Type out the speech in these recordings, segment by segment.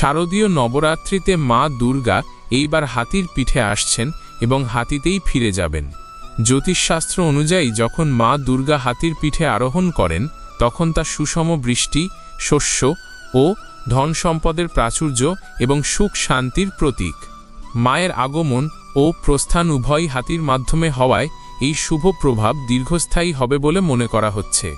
শারদীয় নবরাত্রিতে মা দুর্গা এইবার হাতির পিঠে আসছেন এবং হাতিতেই ফিরে যাবেন। জ্যোতিষশাস্ত্র অনুযায়ী যখন মা দুর্গা হাতির পিঠে আরোহণ করেন, তখন তা সুষম বৃষ্টি, শস্য ও ধন সম্পদের প্রাচুর্য এবং সুখ শান্তির প্রতীক। মায়ের আগমন ও প্রস্থান উভয় হাতির মাধ্যমে হওয়ায় এই শুভ প্রভাব দীর্ঘস্থায়ী হবে বলে মনে করা হচ্ছে।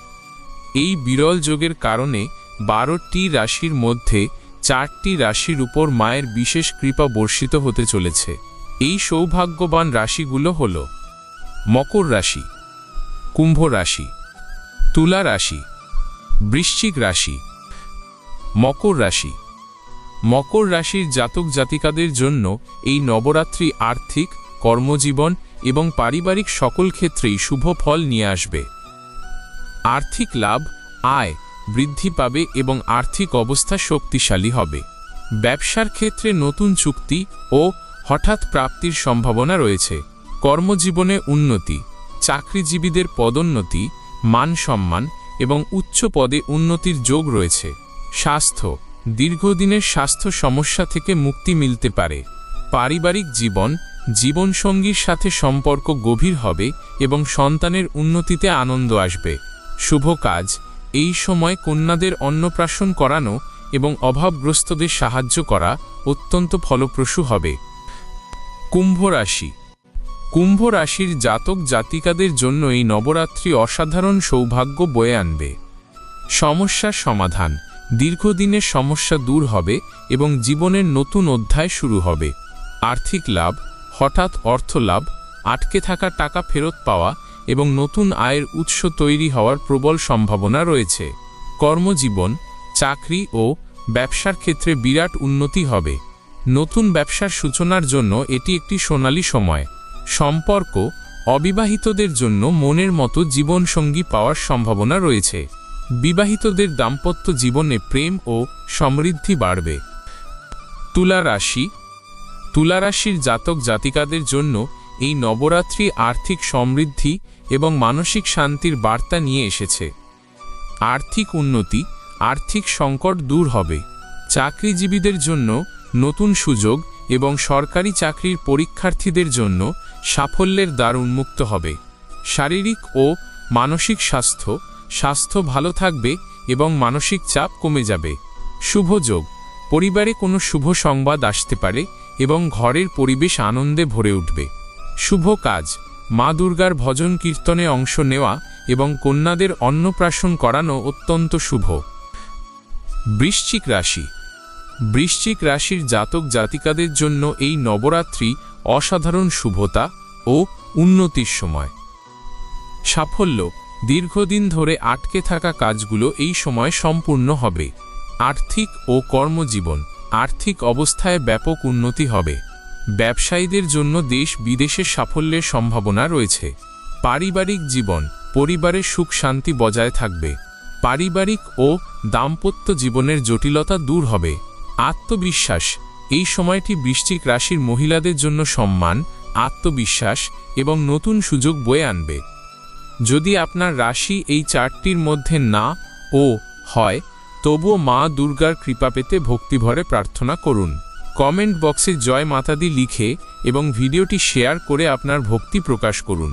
এই বিরল যোগের কারণে বারোটি রাশির মধ্যে চারটি রাশির উপর মায়ের বিশেষ কৃপা বর্ষিত হতে চলেছে। এই সৌভাগ্যবান রাশিগুলো হল মকর রাশি, কুম্ভ রাশি, তুলা রাশি, বৃশ্চিক রাশি, মকর রাশি। মকর রাশির জাতক জাতিকাদের জন্য এই নবরাত্রি আর্থিক, কর্মজীবন এবং পারিবারিক সকল ক্ষেত্রেই শুভ ফল নিয়ে আসবে। আর্থিক লাভ, আয় বৃদ্ধি পাবে এবং আর্থিক অবস্থা শক্তিশালী হবে। ব্যবসার ক্ষেত্রে নতুন চুক্তি ও হঠাৎ প্রাপ্তির সম্ভাবনা রয়েছে। কর্মজীবনে উন্নতি, চাকরিজীবীদের পদোন্নতি, মান সম্মান এবং উচ্চ পদে উন্নতির যোগ রয়েছে। স্বাস্থ্য, দীর্ঘদিনের স্বাস্থ্য সমস্যা থেকে মুক্তি মিলতে পারে। পারিবারিক জীবন, জীবনসঙ্গীর সাথে সম্পর্ক গভীর হবে এবং সন্তানের উন্নতিতে আনন্দ আসবে। শুভ কাজ এই সময় কন্যাদের অন্নপ্রাশন করানো এবং অভাবগ্রস্তদের সাহায্য করা অত্যন্ত ফলপ্রসূ হবে। কুম্ভ রাশি। কুম্ভ রাশির জাতক জাতিকাদের জন্য এই নবরাত্রি অসাধারণ সৌভাগ্য বয়ে আনবে। সমস্যার সমাধান। দীর্ঘদিনের সমস্যা দূর হবে এবং জীবনের নতুন অধ্যায় শুরু হবে। আর্থিক লাভ, হঠাৎ অর্থ লাভ আটকে থাকা টাকা ফেরত পাওয়া এবং নতুন আয়ের উৎস তৈরি হওয়ার প্রবল সম্ভাবনা রয়েছে। কর্মজীবন, চাকরি ও ব্যবসার ক্ষেত্রে বিরাট উন্নতি হবে। নতুন ব্যবসার সূচনার জন্য এটি একটি সোনালী সময়। সম্পর্ক, অবিবাহিতদের জন্য মনের মতো জীবনসঙ্গী পাওয়ার সম্ভাবনা রয়েছে। বিবাহিতদের দাম্পত্য জীবনে প্রেম ও সমৃদ্ধি বাড়বে। তুলা রাশি, তুলা রাশির জাতক জাতিকাদের জন্য এই নবরাত্রি আর্থিক সমৃদ্ধি এবং মানসিক শান্তির বার্তা নিয়ে এসেছে। আর্থিক উন্নতি, আর্থিক সংকট দূর হবে। চাকরিজীবীদের জন্য নতুন সুযোগ এবং সরকারি চাকরির পরীক্ষার্থীদের জন্য সাফল্যের দ্বার উন্মুক্ত হবে। শারীরিক ও মানসিক স্বাস্থ্য স্বাস্থ্য ভালো থাকবে এবং মানসিক চাপ কমে যাবে। শুভযোগ পরিবারে কোনো শুভ সংবাদ আসতে পারে এবং ঘরের পরিবেশ আনন্দে ভরে উঠবে। শুভ কাজ। মা দুর্গার ভজন কীর্তনে অংশ নেওয়া এবং কন্যাদের অন্নপ্রাশন করানো অত্যন্ত শুভ। বৃশ্চিক রাশি। বৃশ্চিক রাশির জাতক জাতিকাদের জন্য এই নবরাত্রি অসাধারণ শুভতা ও উন্নতির সময়। সাফল্য। দীর্ঘদিন ধরে আটকে থাকা কাজগুলো এই সময় সম্পূর্ণ হবে। আর্থিক ও কর্মজীবন। আর্থিক অবস্থায় ব্যাপক উন্নতি হবে। ব্যবসায়ীদের জন্য দেশ বিদেশে সাফল্যের সম্ভাবনা রয়েছে। পারিবারিক জীবন পরিবারের সুখ শান্তি বজায় থাকবে। পারিবারিক ও দাম্পত্য জীবনের জটিলতা দূর হবে। আত্মবিশ্বাস, এই সময়টি বৃশ্চিক রাশির মহিলাদের জন্য সম্মান, আত্মবিশ্বাস এবং নতুন সুযোগ বয়ে আনবে। যদি আপনার রাশি এই চারটির মধ্যে না ও হয়, তবুও মা দুর্গার কৃপা পেতে ভক্তিভরে প্রার্থনা করুন। কমেন্ট বক্সে জয় মাতাদি লিখে এবং ভিডিওটি শেয়ার করে আপনার ভক্তি প্রকাশ করুন।